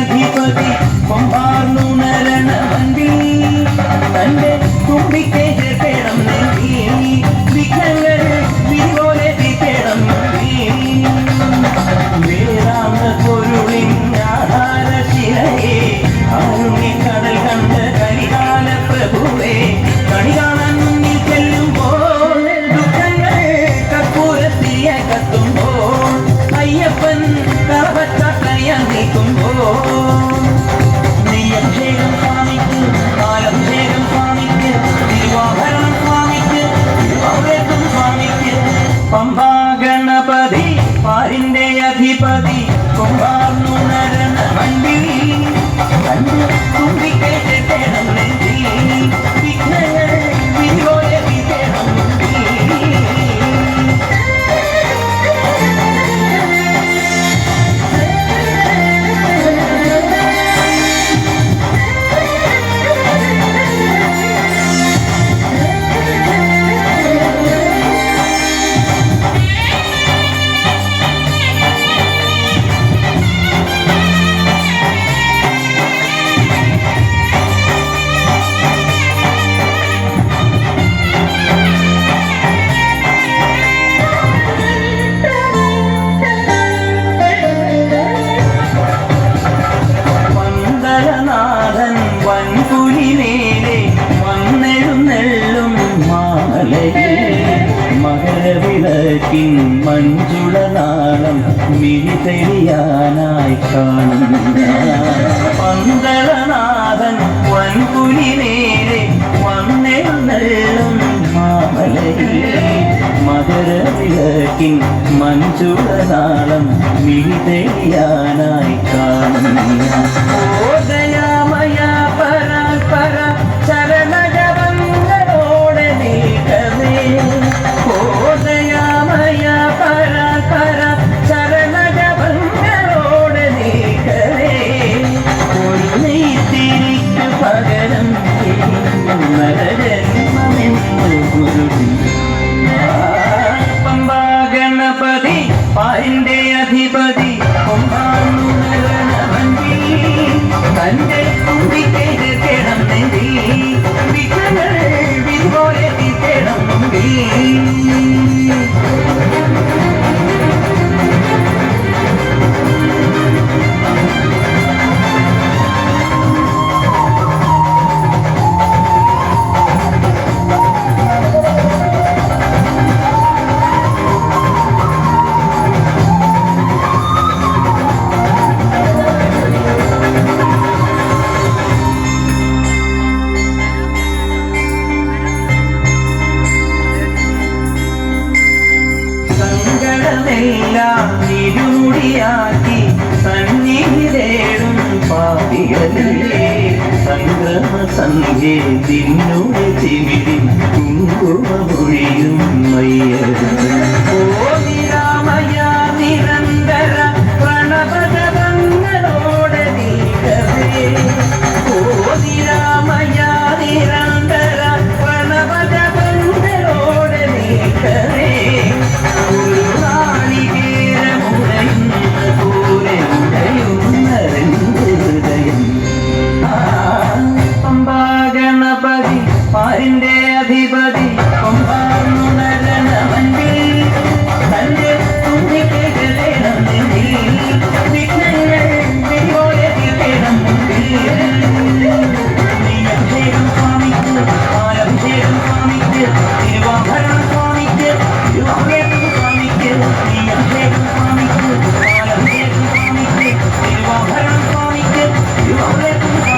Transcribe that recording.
അധിപതി കൊമ്പാർന്നുണരണ വണ്ടി തന്റെ തുമ്പിക്കേ அதிபதி വിളക്കിൻ മഞ്ജുള തെളിയാനായി കാണുന്ന പന്തളനാഥൻ വൻകുലി നേരെ വന്നെഴുന്നള്ളും മാമലയിൽ. മധുര വിളക്കിൻ മഞ്ജുള നാളം മിഴിതെളിയാനായി കാണുന്ന ഗണപതി പാലിന്റെ അധിപതി ഒമ്പാനുണരണമന്തി തന്റെ തുമ്പിക്കൈത് സങ്കടമെല്ലാം ഇരുടിയാക്കി സന്നിധിതേടും പാപികളേ സംഗ്രഹ സന്ധ്യ തിന്നുടെ കുങ്കുമൊഴിയും ഓ You. won't let them